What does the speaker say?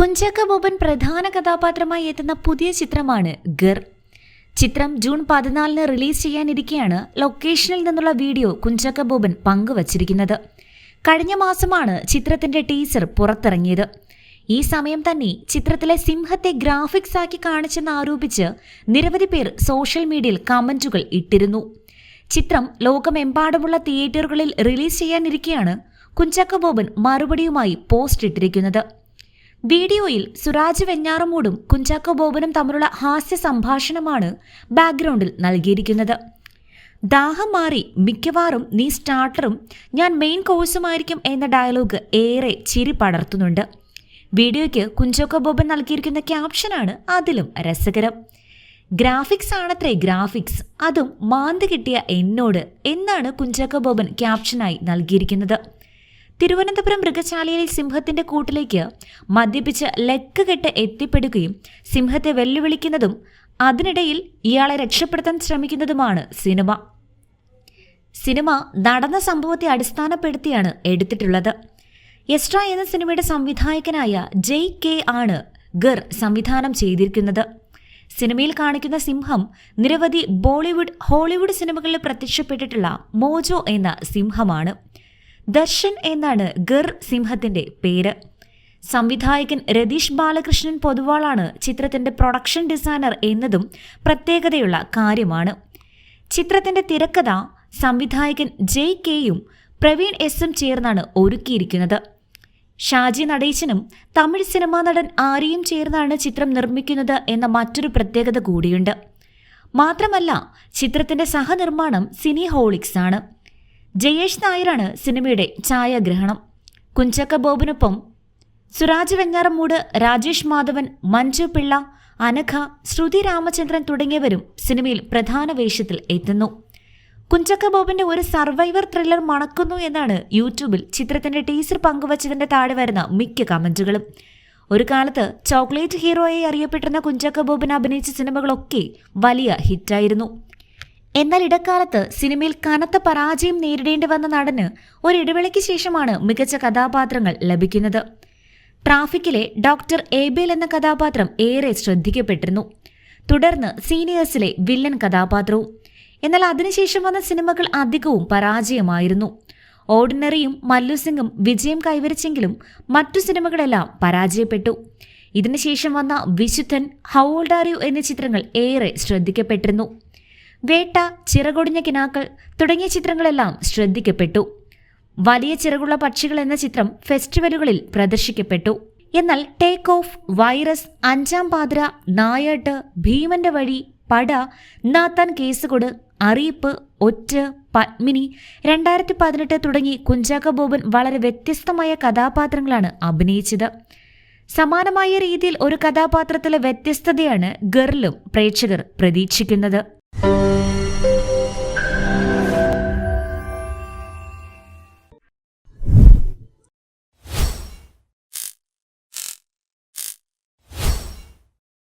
കുഞ്ചാക്ക ബോബൻ പ്രധാന കഥാപാത്രമായി എത്തുന്ന പുതിയ ചിത്രമാണ് ഗർ. ചിത്രം ജൂൺ പതിനാലിന് റിലീസ് ചെയ്യാനിരിക്കെയാണ് ലൊക്കേഷനിൽ നിന്നുള്ള വീഡിയോ കുഞ്ചാക്ക ബോബൻ പങ്കുവച്ചിരിക്കുന്നത്. കഴിഞ്ഞ മാസമാണ് ചിത്രത്തിന്റെ ടീസർ പുറത്തിറങ്ങിയത്. ഈ സമയം തന്നെ ചിത്രത്തിലെ സിംഹത്തെ ഗ്രാഫിക്സ് ആക്കി കാണിച്ചെന്ന് ആരോപിച്ച് നിരവധി പേർ സോഷ്യൽ മീഡിയയിൽ കമന്റുകൾ ഇട്ടിരുന്നു. ചിത്രം ലോകമെമ്പാടുമുള്ള തിയേറ്ററുകളിൽ റിലീസ് ചെയ്യാനിരിക്കെയാണ് കുഞ്ചാക്ക ബോബൻ മറുപടിയുമായി പോസ്റ്റ് ഇട്ടിരിക്കുന്നത്. വീഡിയോയിൽ സുരാജ് വെഞ്ഞാറമൂടും കുഞ്ചാക്കോ ബോബനും തമ്മിലുള്ള ഹാസ്യ സംഭാഷണമാണ് ബാക്ക്ഗ്രൗണ്ടിൽ നൽകിയിരിക്കുന്നത്. ദാഹം മാറി മിക്കവാറും നീ സ്റ്റാർട്ടറും ഞാൻ മെയിൻ കോഴ്സുമായിരിക്കും എന്ന ഡയലോഗ് ഏറെ ചിരി പടർത്തുന്നുണ്ട്. വീഡിയോയ്ക്ക് കുഞ്ചോക്കോ ബോബൻ നൽകിയിരിക്കുന്ന ക്യാപ്ഷനാണ് അതിലും രസകരം. ഗ്രാഫിക്സ് ആണത്രേ ഗ്രാഫിക്സ് അതും മാന്ത് കിട്ടിയ എന്നോട് എന്നാണ് കുഞ്ചാക്കോ ബോബൻ ക്യാപ്ഷനായി നൽകിയിരിക്കുന്നത്. തിരുവനന്തപുരം മൃഗശാലയിലെ സിംഹത്തിന്റെ കൂട്ടിലേക്ക് മദ്യപിച്ച് ലെക്കുകെട്ട് എത്തിപ്പെടുകയും സിംഹത്തെ വെല്ലുവിളിക്കുന്നതും അതിനിടയിൽ ഇയാളെ രക്ഷപ്പെടുത്താൻ ശ്രമിക്കുന്നതുമാണ് സിനിമ. സിനിമ നടന്ന സംഭവത്തെ അടിസ്ഥാനപ്പെടുത്തിയാണ് എടുത്തിട്ടുള്ളത്. എസ്ട്ര എന്ന സിനിമയുടെ സംവിധായകനായ ജെയ് കെ ആണ് ഗർ സംവിധാനം ചെയ്തിരിക്കുന്നത്. സിനിമയിൽ കാണിക്കുന്ന സിംഹം നിരവധി ബോളിവുഡ് ഹോളിവുഡ് സിനിമകളിൽ പ്രത്യക്ഷപ്പെട്ടിട്ടുള്ള മോജോ എന്ന സിംഹമാണ്. ദർശൻ എന്നാണ് ഗർ സിംഹത്തിന്റെ പേര്. സംവിധായകൻ രതീഷ് ബാലകൃഷ്ണൻ പൊതുവാളാണ് ചിത്രത്തിന്റെ പ്രൊഡക്ഷൻ ഡിസൈനർ എന്നതും പ്രത്യേകതയുള്ള കാര്യമാണ്. ചിത്രത്തിന്റെ തിരക്കഥ സംവിധായകൻ ജെയ് കെയും പ്രവീൺ എസും ചേർന്നാണ് ഒരുക്കിയിരിക്കുന്നത്. ഷാജി നടേശനും തമിഴ് സിനിമാ നടൻ ആര്യയും ചേർന്നാണ് ചിത്രം നിർമ്മിക്കുന്നത് എന്ന മറ്റൊരു പ്രത്യേകത കൂടിയുണ്ട്. മാത്രമല്ല ചിത്രത്തിന്റെ സഹനിർമ്മാണം സിനി ഹോളിക്സ് ആണ് ജയേഷ് നായരാണ് സിനിമയുടെ ഛായാഗ്രഹണം. കുഞ്ചക്ക ബോബിനൊപ്പം സുരാജ് വെഞ്ഞാറമൂട് രാജേഷ് മാധവൻ മഞ്ജു പിള്ള അനഘ ശ്രുതി രാമചന്ദ്രൻ തുടങ്ങിയവരും സിനിമയിൽ പ്രധാന വേഷത്തിൽ എത്തുന്നു. കുഞ്ചക്ക ബോബിന്റെ ഒരു സർവൈവർ ത്രില്ലർ മണക്കുന്നു എന്നാണ് യൂട്യൂബിൽ ചിത്രത്തിന്റെ ടീസർ പങ്കുവച്ചതിന്റെ താഴെ വരുന്ന മിക്ക കമന്റുകളും. ഒരു കാലത്ത് ചോക്ലേറ്റ് ഹീറോയായി അറിയപ്പെട്ടിരുന്ന കുഞ്ചക്ക ബോബൻ അഭിനയിച്ച സിനിമകളൊക്കെ വലിയ ഹിറ്റായിരുന്നു. എന്നാൽ ഇടക്കാലത്ത് സിനിമയിൽ കനത്ത പരാജയം നേരിടേണ്ടി വന്ന നടന് ഒരിടവേളയ്ക്ക് ശേഷമാണ് മികച്ച കഥാപാത്രങ്ങൾ ലഭിക്കുന്നത്. ട്രാഫിക്കിലെ ഡോക്ടർ ഏബേൽ എന്ന കഥാപാത്രം ഏറെ ശ്രദ്ധിക്കപ്പെട്ടിരുന്നു. തുടർന്ന് സീനിയേഴ്സിലെ വില്ലൻ കഥാപാത്രവും. എന്നാൽ അതിനുശേഷം വന്ന സിനിമകൾ അധികവും പരാജയമായിരുന്നു. ഓർഡിനറിയും മല്ലുസിംഗും വിജയം കൈവരിച്ചെങ്കിലും മറ്റു സിനിമകളെല്ലാം പരാജയപ്പെട്ടു. ഇതിനുശേഷം വന്ന വിശുദ്ധൻ ഹൗ ഓൾഡ് ആർ യു എന്നീ ചിത്രങ്ങൾ ഏറെ ശ്രദ്ധിക്കപ്പെട്ടിരുന്നു. വേട്ട ചിറകൊടിഞ്ഞ കിനാക്കൾ തുടങ്ങിയ ചിത്രങ്ങളെല്ലാം ശ്രദ്ധിക്കപ്പെട്ടു. വലിയ ചിറകുള്ള പക്ഷികൾ എന്ന ചിത്രം ഫെസ്റ്റിവലുകളിൽ പ്രദർശിക്കപ്പെട്ടു. എന്നാൽ ടേക്ക് ഓഫ് വൈറസ് അഞ്ചാം പാതിര നായാട്ട് ഭീമന്റെ വഴി പട നാത്താൻ കേസുകൊട് അറിയിപ്പ് ഒറ്റ പത്മിനി രണ്ടായിരത്തി പതിനെട്ട് തുടങ്ങി കുഞ്ചാക്ക ബോബൻ വളരെ വ്യത്യസ്തമായ കഥാപാത്രങ്ങളാണ് അഭിനയിച്ചത്. സമാനമായ രീതിയിൽ ഒരു കഥാപാത്രത്തിലെ വ്യത്യസ്തതയാണ് ഗർലും പ്രേക്ഷകർ പ്രതീക്ഷിക്കുന്നത്. Música